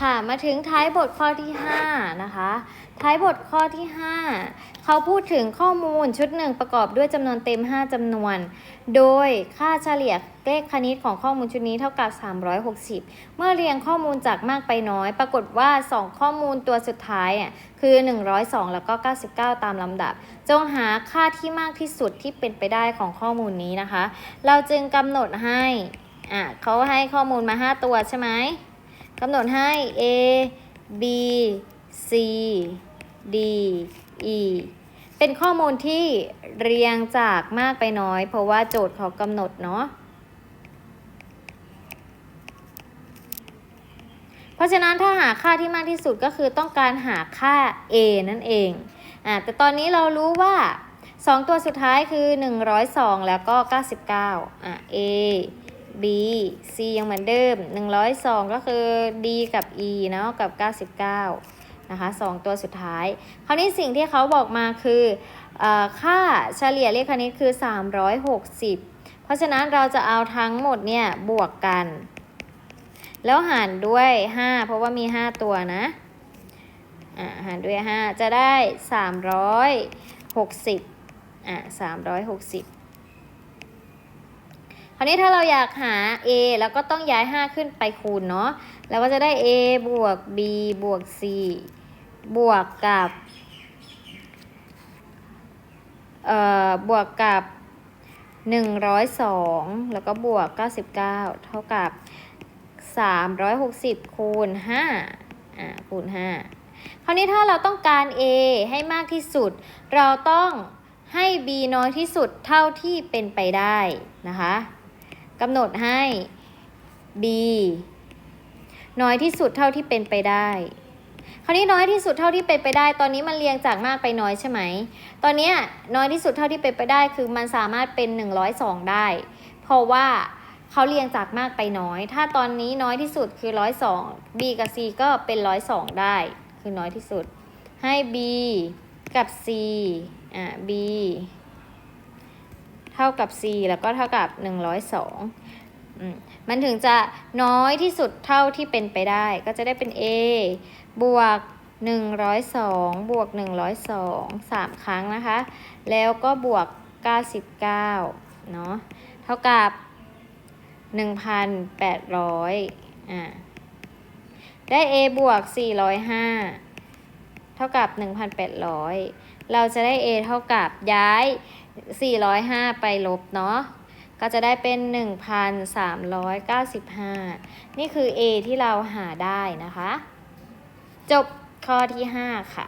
ค่ะมาถึงท้ายบทข้อที่ 5 นะคะ ท้ายบทข้อที่ 5 เขาพูดถึงข้อมูลชุดหนึ่งประกอบด้วยจำนวนเต็ม 5จำนวน โดยค่าเฉลี่ยเลขคณิตของข้อมูลชุดนี้เท่ากับ 360 เมื่อเรียงข้อมูลจากมากไปน้อย ปรากฏว่า 2 ข้อมูลตัวสุดท้ายอะคือ 102 แล้วก็ 99 ตามลำดับ จงหาค่าที่มากที่สุดที่เป็นไปได้ของข้อมูลนี้นะคะ เราจึงกำหนดให้อะเขาให้ข้อมูลมา 5 ตัวใช่ไหม กำหนดให้ A B C D E เป็นข้อมูลที่เรียงจากมากไปน้อย เพราะว่าโจทย์เขากำหนดเนาะ เพราะฉะนั้นถ้าหาค่าที่มากที่สุดก็คือต้องการหาค่า A นั่นเอง อะแต่ตอนนี้เรารู้ว่า 2 ตัวสุดท้ายคือ 102 แล้วก็ 99 อะ A B C ยังเหมือนเดิม 102 ก็คือ D กับ E เนาะกับ 99 นะคะ 2 ตัวสุดท้าย คราวนี้สิ่งที่เขาบอกมาคืออค่าเฉลี่ยเลขคณิตคือ 360 เพราะฉะนั้นเราจะเอาทั้งหมดเนี่ย บวกกัน แล้วหารด้วย 5 เพราะว่ามี 5 ตัวนะหารด้วย 5 จะได้ 360อะ360 คราวนี้ถ้าเราอยากหา a แล้วก็ต้องย้าย 5 ขึ้นไปคูณเนาะแล้วก็จะได้ a บวก b บวก c บวกกับเอ่อบวกกับ 102 แล้วก็บวก 99 เท่ากับ 360 คูณ 5 อ่า คูณ 5 คราวนี้ถ้าเราต้องการ a ให้มากที่สุด เราต้องให้ b น้อยที่สุดเท่าที่เป็นไปได้นะคะ กำหนดให้ b น้อยที่สุดเท่าที่เป็นไปได้ คราวนี้น้อยที่สุดเท่าที่เป็นไปได้ ตอนนี้มันเรียงจากมากไปน้อยใช่ไหม ตอนนี้น้อยที่สุดเท่าที่เป็นไปได้ คือมันสามารถเป็น 102 ได้ เพราะว่าเขาเรียงจากมากไปน้อย ถ้าตอนนี้น้อยที่สุดคือ 102 b กับ c ก็เป็น 102 ได้ คือน้อยที่สุด ให้ b กับ c อ่า b เท่ากับ c แล้วก็เท่ากับ 102อืมมันถึงจะน้อยที่สุดเท่าที่เป็นไปได้ ก็จะได้เป็น a บวก 102 บวก 102 3 ครั้งนะคะ แล้วก็บวก 99 เนาะเท่ากับ 1,800 อ่าได้ a บวก 405 เท่ากับ 1,800 เราจะได้ a เท่ากับย้าย 405 ไปลบเนาะก็จะได้เป็น 1,395 นี่คือ a ที่เราหาได้นะคะ จบข้อที่ 5 ค่ะ